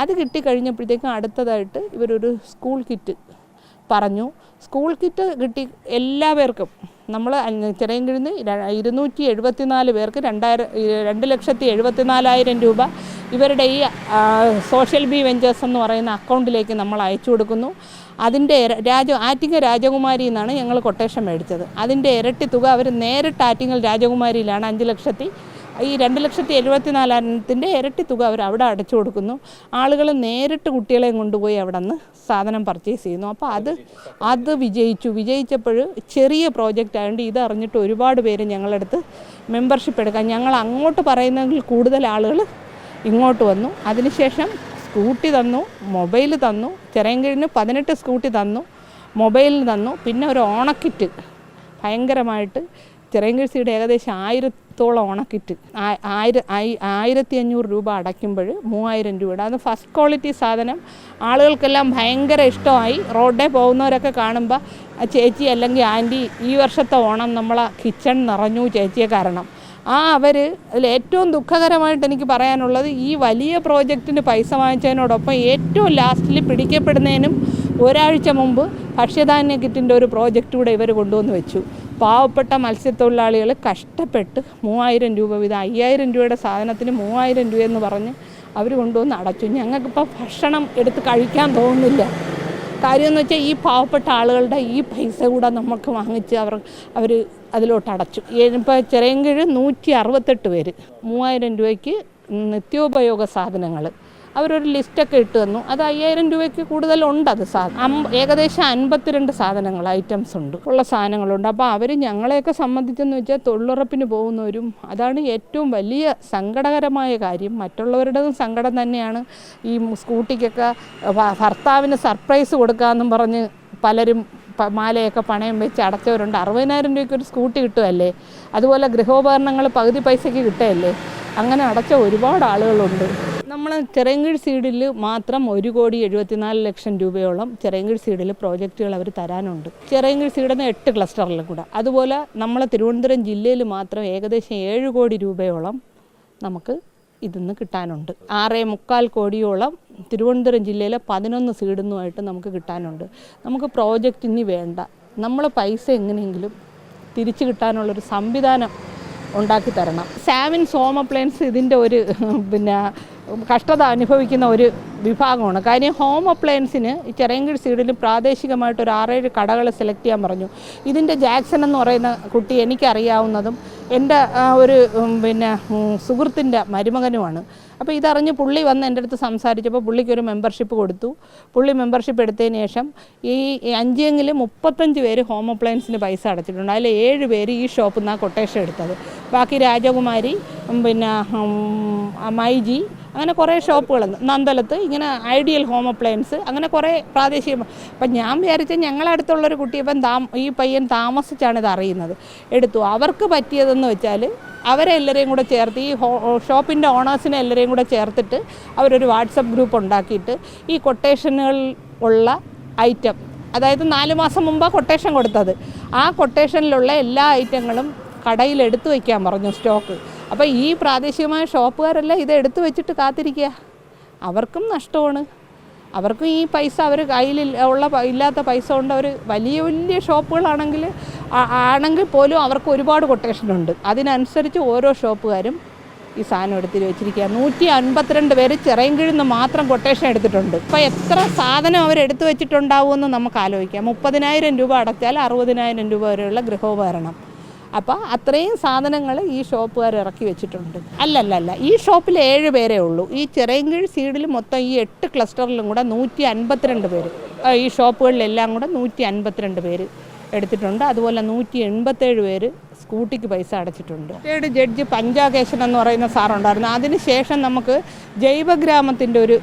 അത് കിട്ടിക്കഴിഞ്ഞപ്പോഴത്തേക്കും അടുത്തതായിട്ട് ഇവരൊരു സ്കൂൾ കിറ്റ് പറഞ്ഞു. സ്കൂൾ കിറ്റ് കിട്ടി എല്ലാവർക്കും. നമ്മൾ ചിറയൻകിഴിന്ന് ഇരുന്നൂറ്റി എഴുപത്തിനാല് പേർക്ക് രണ്ടായിരം രണ്ട് ലക്ഷത്തി എഴുപത്തിനാലായിരം രൂപ ഇവരുടെ ഈ സോഷ്യൽ ബി വെഞ്ചേഴ്സ് എന്ന് പറയുന്ന അക്കൗണ്ടിലേക്ക് നമ്മൾ അയച്ചു കൊടുക്കുന്നു. അതിന്റെ രാജ ആറ്റിങ്ങൽ രാജകുമാരി എന്നാണ് ഞങ്ങൾ കൊട്ടേഷൻ മേടിച്ചത്. അതിന്റെ ഇരട്ടി തുക അവർ നേരിട്ട് ആറ്റിങ്ങൽ രാജകുമാരിയിലാണ് അഞ്ച് ലക്ഷത്തി ഈ രണ്ട് ലക്ഷത്തി എഴുപത്തി നാലായിരത്തിന്റെ ഇരട്ടി തുക അവർ അവിടെ അടച്ചു കൊടുക്കുന്നു. ആളുകൾ നേരിട്ട് കുട്ടികളെയും കൊണ്ടുപോയി അവിടെ നിന്ന് സാധനം പർച്ചേസ് ചെയ്യുന്നു. അപ്പോൾ അത് അത് വിജയിച്ചു. വിജയിച്ചപ്പോൾ ചെറിയ പ്രോജക്റ്റ് ആയതുകൊണ്ട് ഇത് അറിഞ്ഞിട്ട് ഒരുപാട് പേര് ഞങ്ങളുടെ അടുത്ത് മെമ്പർഷിപ്പ് എടുക്കാൻ ഞങ്ങൾ അങ്ങോട്ട് പറയുന്നതിൽ കൂടുതൽ ആളുകൾ ഇങ്ങോട്ട് വന്നു. അതിനുശേഷം സ്കൂട്ടി തന്നു മൊബൈൽ തന്നു ചെറിയങ്കിഴിന് പതിനെട്ട് സ്കൂട്ടി തന്നു മൊബൈൽ തന്നു. പിന്നെ ഒരു ഓണക്കിറ്റ് ഭയങ്കരമായിട്ട് ചിറയൻകിഴിസിയുടെ ഏകദേശം ആയിരത്തോളം ഓണക്കിറ്റ് ആയിര ആയി- ആയിരത്തി അഞ്ഞൂറ് രൂപ അടയ്ക്കുമ്പോൾ മൂവായിരം രൂപയുടെ. അത് ഫസ്റ്റ് ക്വാളിറ്റി സാധനം ആളുകൾക്കെല്ലാം ഭയങ്കര ഇഷ്ടമായി. റോഡേ പോകുന്നവരൊക്കെ കാണുമ്പോൾ ചേച്ചി അല്ലെങ്കിൽ ആന്റി ഈ വർഷത്തെ ഓണം നമ്മളെ കിച്ചൺ നിറഞ്ഞു ചേച്ചിയെ കാരണം. ആ അവർ അതിൽ ഏറ്റവും ദുഃഖകരമായിട്ട് എനിക്ക് പറയാനുള്ളത് ഈ വലിയ പ്രോജക്റ്റിന് പൈസ വാങ്ങിച്ചതിനോടൊപ്പം ഏറ്റവും ലാസ്റ്റിൽ പിടിക്കപ്പെടുന്നതിനും ഒരാഴ്ച മുമ്പ് ഭക്ഷ്യധാന്യ കിറ്റിന്റെ ഒരു പ്രോജക്റ്റ് കൂടെ ഇവർ കൊണ്ടുവന്ന് വെച്ചു. പാവപ്പെട്ട മത്സ്യത്തൊഴിലാളികൾ കഷ്ടപ്പെട്ട് മൂവായിരം രൂപ വീതം അയ്യായിരം രൂപയുടെ സാധനത്തിന് മൂവായിരം രൂപയെന്ന് പറഞ്ഞ് അവർ കൊണ്ടുവന്ന് അടച്ചു. ഞങ്ങൾക്കിപ്പോൾ ഭക്ഷണം എടുത്ത് കഴിക്കാൻ തോന്നുന്നില്ല. കാര്യം എന്ന് വെച്ചാൽ ഈ പാവപ്പെട്ട ആളുകളുടെ ഈ പൈസ കൂടെ നമുക്ക് വാങ്ങിച്ച് അവർ അവർ അതിലോട്ട് അടച്ചു. ഇപ്പോൾ ചിറയൻകീഴ് നൂറ്റി അറുപത്തെട്ട് പേര്. മൂവായിരം രൂപയ്ക്ക് നിത്യോപയോഗ സാധനങ്ങൾ. അവരൊരു ലിസ്റ്റൊക്കെ ഇട്ട് തന്നു. അത് അയ്യായിരം രൂപയ്ക്ക് കൂടുതലുണ്ട് അത് സാധനം. ഏകദേശം അൻപത്തിരണ്ട് സാധനങ്ങൾ ഐറ്റംസ് ഉണ്ട്. ഉള്ള സാധനങ്ങളുണ്ട്. അപ്പോൾ അവർ ഞങ്ങളെയൊക്കെ സംബന്ധിച്ചെന്ന് വെച്ചാൽ തൊഴിലുറപ്പിന് പോകുന്നവരും അതാണ് ഏറ്റവും വലിയ സങ്കടകരമായ കാര്യം. മറ്റുള്ളവരുടേതും സങ്കടം തന്നെയാണ്. ഈ സ്കൂട്ടിക്കൊക്കെ ഭർത്താവിന് സർപ്രൈസ് കൊടുക്കാമെന്നും പറഞ്ഞ് പലരും മാലയൊക്കെ പണയം വെച്ച് അടച്ചവരുണ്ട്. അറുപതിനായിരം രൂപയ്ക്ക് ഒരു സ്കൂട്ടി കിട്ടുമല്ലേ അതുപോലെ ഗൃഹോപകരണങ്ങൾ പകുതി പൈസയ്ക്ക് കിട്ടുകയല്ലേ? അങ്ങനെ അടച്ച ഒരുപാട് ആളുകളുണ്ട്. നമ്മൾ ചെറിയങ്കീഴ് സീഡിൽ മാത്രം ഒരു കോടി എഴുപത്തിനാല് ലക്ഷം രൂപയോളം ചെറിയങ്കീഴ് സീഡിൽ പ്രോജക്റ്റുകൾ അവർ തരാനുണ്ട്. ചെറിയങ്കീഴ് സീഡെന്ന് എട്ട് ക്ലസ്റ്ററിൽ കൂടെ. അതുപോലെ നമ്മളെ തിരുവനന്തപുരം ജില്ലയിൽ മാത്രം ഏകദേശം ഏഴ് കോടി രൂപയോളം നമുക്ക് ഇതിന്ന് കിട്ടാനുണ്ട്. ആറേ മുക്കാൽ കോടിയോളം തിരുവനന്തപുരം ജില്ലയിലെ പതിനൊന്ന് സീഡുന്നുമായിട്ട് നമുക്ക് കിട്ടാനുണ്ട്. നമുക്ക് പ്രോജക്റ്റ് ഇനി വേണ്ട. നമ്മൾ പൈസ എങ്ങനെയെങ്കിലും തിരിച്ചു കിട്ടാനുള്ളൊരു സംവിധാനം ഉണ്ടാക്കി തരണം. സാവിൻ സോം അപ്ലയൻസ് ഇതിന്റെ ഒരു പിന്നെ കഷ്ടത അനുഭവിക്കുന്ന ഒരു വിഭാഗമാണ്. കാര്യം ഹോം അപ്ലയൻസിന് ഈ ചെറിയങ്കിഴ് സീഡിൽ പ്രാദേശികമായിട്ട് ഒരു ആറേഴ് കടകൾ സെലക്ട് ചെയ്യാൻ പറഞ്ഞു. ഇതിന്റെ ജാക്സൺ എന്ന് പറയുന്ന കുട്ടി എനിക്കറിയാവുന്നതും എന്റെ ഒരു പിന്നെ സുഹൃത്തിന്റെ മരുമകനുമാണ്. അപ്പോൾ ഇതറിഞ്ഞ് പുള്ളി വന്ന് എന്റെ അടുത്ത് സംസാരിച്ചപ്പോൾ പുള്ളിക്കൊരു മെമ്പർഷിപ്പ് കൊടുത്തു. പുള്ളി മെമ്പർഷിപ്പ് എടുത്തതിന് ശേഷം ഈ അഞ്ചെങ്കിൽ മുപ്പത്തഞ്ച് പേര് ഹോം അപ്ലയൻസിന് പൈസ അടച്ചിട്ടുണ്ട്. അതിൽ ഏഴ് പേര് ഈ ഷോപ്പിൽ നിന്നാണ് കൊട്ടേഷൻ എടുത്തത്. ബാക്കി രാജകുമാരി പിന്നെ മൈജി അങ്ങനെ കുറേ ഷോപ്പുകൾ നന്ദലത്ത് ഇങ്ങനെ ഐഡിയൽ ഹോം അപ്ലയൻസ് അങ്ങനെ കുറേ പ്രാദേശിക അപ്പം ഞാൻ വിചാരിച്ച ഞങ്ങളടുത്തുള്ളൊരു കുട്ടി ഇപ്പം താം ഈ പയ്യൻ താമസിച്ചാണ് ഇത് അറിയുന്നത്. എടുത്തു. അവർക്ക് പറ്റിയതെന്ന് വെച്ചാൽ അവരെ എല്ലാവരെയും കൂടെ ചേർത്ത് ഈ ഷോപ്പിന്റെ ഓണേഴ്സിനെ എല്ലാവരെയും കൂടെ ചേർത്തിട്ട് അവരൊരു വാട്സപ്പ് ഗ്രൂപ്പ് ഉണ്ടാക്കിയിട്ട് ഈ കൊട്ടേഷനുകൾ ഉള്ള ഐറ്റം അതായത് നാല് മാസം മുമ്പാണ് കൊട്ടേഷൻ കൊടുത്തത്. ആ കൊട്ടേഷനിലുള്ള എല്ലാ ഐറ്റങ്ങളും കടയിൽ എടുത്തു വയ്ക്കാൻ പറഞ്ഞു സ്റ്റോക്ക്. അപ്പോൾ ഈ പ്രാദേശികമായ ഷോപ്പുകാരെല്ലാം ഇത് എടുത്തു വെച്ചിട്ട് കാത്തിരിക്കുക. അവർക്കും നഷ്ടമാണ്. അവർക്കും ഈ പൈസ അവർ കയ്യിൽ ഉള്ള ഇല്ലാത്ത പൈസ കൊണ്ട് അവർ വലിയ വലിയ ഷോപ്പുകളാണെങ്കിൽ ആണെങ്കിൽ പോലും അവർക്ക് ഒരുപാട് കൊട്ടേഷനുണ്ട് അതിനനുസരിച്ച് ഓരോ ഷോപ്പുകാരും ഈ സാധനം എടുത്ത് വെച്ചിരിക്കുക നൂറ്റി അൻപത്തിരണ്ട് പേര് ചിറയൻകിഴിന്ന് മാത്രം കൊട്ടേഷൻ എടുത്തിട്ടുണ്ട്. ഇപ്പോൾ എത്ര സാധനം അവർ എടുത്തു വെച്ചിട്ടുണ്ടാവുമെന്ന് നമുക്ക് ആലോചിക്കാം. മുപ്പതിനായിരം രൂപ അടച്ചാൽ അറുപതിനായിരം രൂപ വരെയുള്ള ഗൃഹോപകരണം. അപ്പോൾ അത്രയും സാധനങ്ങൾ ഈ ഷോപ്പുകാർ ഇറക്കി വെച്ചിട്ടുണ്ട്. അല്ലല്ലല്ല ഈ ഷോപ്പിൽ ഏഴ് പേരേ ഉള്ളൂ. ഈ ചിറയൻകീഴ് സീഡിൽ മൊത്തം ഈ എട്ട് ക്ലസ്റ്ററിലും കൂടെ നൂറ്റി അൻപത്തിരണ്ട് പേര് ഈ ഷോപ്പുകളിലെല്ലാം കൂടെ നൂറ്റി അൻപത്തിരണ്ട് പേര് എടുത്തിട്ടുണ്ട്. അതുപോലെ നൂറ്റി എൺപത്തേഴ് പേര് സ്കൂട്ടിക്ക് പൈസ അടച്ചിട്ടുണ്ട്. തേർഡ് ജഡ്ജ് പഞ്ചാകേശൻ എന്ന് പറയുന്ന സാറുണ്ടായിരുന്നു. അതിനുശേഷം നമുക്ക് ജൈവഗ്രാമത്തിന്റെ ഒരു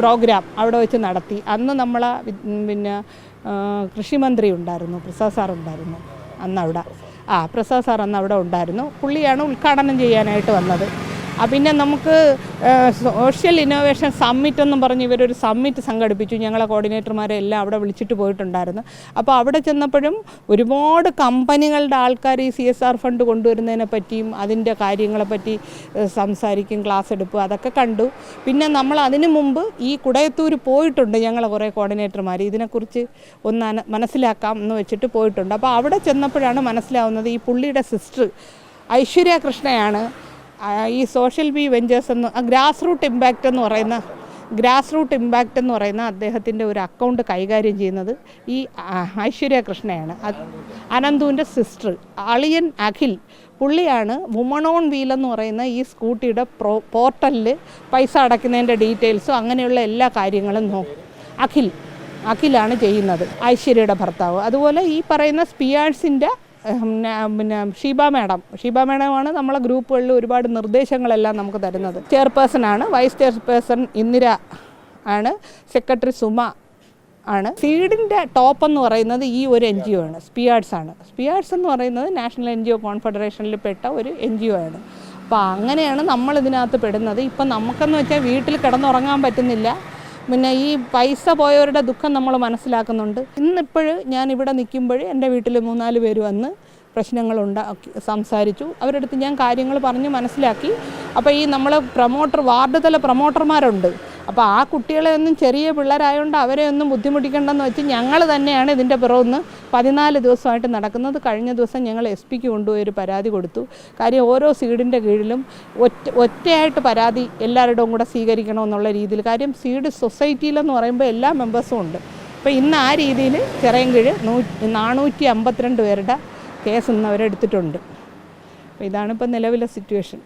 പ്രോഗ്രാം അവിടെ വെച്ച് നടത്തി. അന്ന് നമ്മളെ പിന്നെ കൃഷിമന്ത്രി ഉണ്ടായിരുന്നു പ്രസാദ് സാർ ഉണ്ടായിരുന്നു അന്ന് അവിടെ ആ പ്രസാദ് സാർ അന്ന് അവിടെ ഉണ്ടായിരുന്നു. പുള്ളിയാണ് ഉദ്ഘാടനം ചെയ്യാനായിട്ട് വന്നത്. പിന്നെ നമുക്ക് സോഷ്യൽ ഇന്നോവേഷൻ സമ്മിറ്റ് എന്നും പറഞ്ഞ് ഇവരൊരു സമ്മിറ്റ് സംഘടിപ്പിച്ചു. ഞങ്ങളെ കോർഡിനേറ്റർമാരെ എല്ലാം അവിടെ വിളിച്ചിട്ട് പോയിട്ടുണ്ടായിരുന്നു. അപ്പോൾ അവിടെ ചെന്നപ്പോഴും ഒരുപാട് കമ്പനികളുടെ ആൾക്കാർ ഈ സി എസ് ആർ ഫണ്ട് കൊണ്ടുവരുന്നതിനെ പറ്റിയും അതിന്റെ കാര്യങ്ങളെപ്പറ്റി സംസാരിക്കും ക്ലാസ് എടുക്കും അതൊക്കെ കണ്ടു. പിന്നെ നമ്മൾ അതിനു മുമ്പ് ഈ കുടയത്തൂർ പോയിട്ടുണ്ട് ഞങ്ങളെ കുറേ കോർഡിനേറ്റർമാർ ഇതിനെക്കുറിച്ച് ഒന്ന് മനസ്സിലാക്കാം എന്ന് വെച്ചിട്ട് പോയിട്ടുണ്ട്. അപ്പോൾ അവിടെ ചെന്നപ്പോഴാണ് മനസ്സിലാവുന്നത് ഈ പുള്ളിയുടെ സിസ്റ്റർ ഐശ്വര്യ കൃഷ്ണയാണ്. ഈ സോഷ്യൽ ബി വെഞ്ചേഴ്സ് എന്ന് ഗ്രാസ് റൂട്ട് ഇമ്പാക്റ്റ് എന്ന് പറയുന്ന ഗ്രാസ് റൂട്ട് ഇമ്പാക്റ്റ് എന്ന് പറയുന്ന അദ്ദേഹത്തിന്റെ ഒരു അക്കൗണ്ട് കൈകാര്യം ചെയ്യുന്നത് ഈ ഐശ്വര്യ കൃഷ്ണയാണ്. അനന്തുവിന്റെ സിസ്റ്റർ അളിയൻ അഖിൽ. പുള്ളിയാണ് വുമൺ ഓൺ വീൽ എന്ന് പറയുന്ന ഈ സ്കൂട്ടിയുടെ പ്രോ പോർട്ടലിൽ പൈസ അടയ്ക്കുന്നതിന്റെ ഡീറ്റെയിൽസും അങ്ങനെയുള്ള എല്ലാ കാര്യങ്ങളും നോക്കും അഖിൽ അഖിലാണ് ചെയ്യുന്നത് ഐശ്വര്യയുടെ ഭർത്താവ്. അതുപോലെ ഈ പറയുന്ന സ്പിയാഴ്സിന്റെ പിന്നെ ഷീബ മാഡം. ഷീബ മാഡമാണ് നമ്മളെ ഗ്രൂപ്പുകളിൽ ഒരുപാട് നിർദ്ദേശങ്ങളെല്ലാം നമുക്ക് തരുന്നത്. ചെയർപേഴ്സൺ ആണ് വൈസ് ചെയർപേഴ്സൺ ഇന്ദിര ആണ് സെക്രട്ടറി സുമ ആണ്. സീഡിന്റെ ടോപ്പ് എന്ന് പറയുന്നത് ഈ ഒരു എൻ ജി ഒ ആണ് സ്പിയാർട്സ് ആണ്. സ്പിയാർട്സ് എന്ന് പറയുന്നത് നാഷണൽ എൻ ജി ഒ കോൺഫെഡറേഷനിൽ പെട്ട ഒരു എൻ ജി ഒ ആണ്. അപ്പോൾ അങ്ങനെയാണ് നമ്മൾ ഇതിനകത്ത് പെടുന്നത്. ഇപ്പം നമുക്കെന്ന് വെച്ചാൽ വീട്ടിൽ കിടന്നുറങ്ങാൻ പറ്റുന്നില്ല. പിന്നെ ഈ പൈസ പോയവരുടെ ദുഃഖം നമ്മൾ മനസ്സിലാക്കുന്നുണ്ട്. ഇന്നിപ്പോൾ ഞാൻ ഇവിടെ നിൽക്കുമ്പോൾ എന്റെ വീട്ടിൽ മൂന്നാൽ പേര് വന്ന് പ്രശ്നങ്ങളുണ്ടാക്കി സംസാരിച്ചു. അവരുടെ അടുത്ത് ഞാൻ കാര്യങ്ങൾ പറഞ്ഞ് മനസ്സിലാക്കി. അപ്പോൾ ഈ നമ്മൾ പ്രൊമോട്ടർ വാർഡ് തല പ്രൊമോട്ടർമാരുണ്ട് അപ്പോൾ ആ കുട്ടികളെ ഒന്നും ചെറിയ പിള്ളേരായതുകൊണ്ട് അവരെ ഒന്നും ബുദ്ധിമുട്ടിക്കേണ്ടെന്ന് വെച്ച് ഞങ്ങൾ തന്നെയാണ് ഇതിന്റെ പുറമെന്ന് പതിനാല് ദിവസമായിട്ട് നടക്കുന്നത്. കഴിഞ്ഞ ദിവസം ഞങ്ങൾ എസ് പിക്ക് കൊണ്ടുപോയി ഒരു പരാതി കൊടുത്തു. കാര്യം ഓരോ സീഡിന്റെ കീഴിലും ഒറ്റ ഒറ്റയായിട്ട് പരാതി എല്ലാവരുടെയും കൂടെ സ്വീകരിക്കണമെന്നുള്ള രീതിയിൽ. കാര്യം സീഡ് സൊസൈറ്റിയിലെന്ന് പറയുമ്പോൾ എല്ലാ മെമ്പേഴ്സും ഉണ്ട്. അപ്പോൾ ഇന്ന് ആ രീതിയിൽ ചിറയൻകീഴ് നൂ നാനൂറ്റി അമ്പത്തിരണ്ട് പേരുടെ കേസ് ഇന്ന് അവരെടുത്തിട്ടുണ്ട്. അപ്പോൾ ഇതാണിപ്പോൾ നിലവിലെ സിറ്റുവേഷൻ.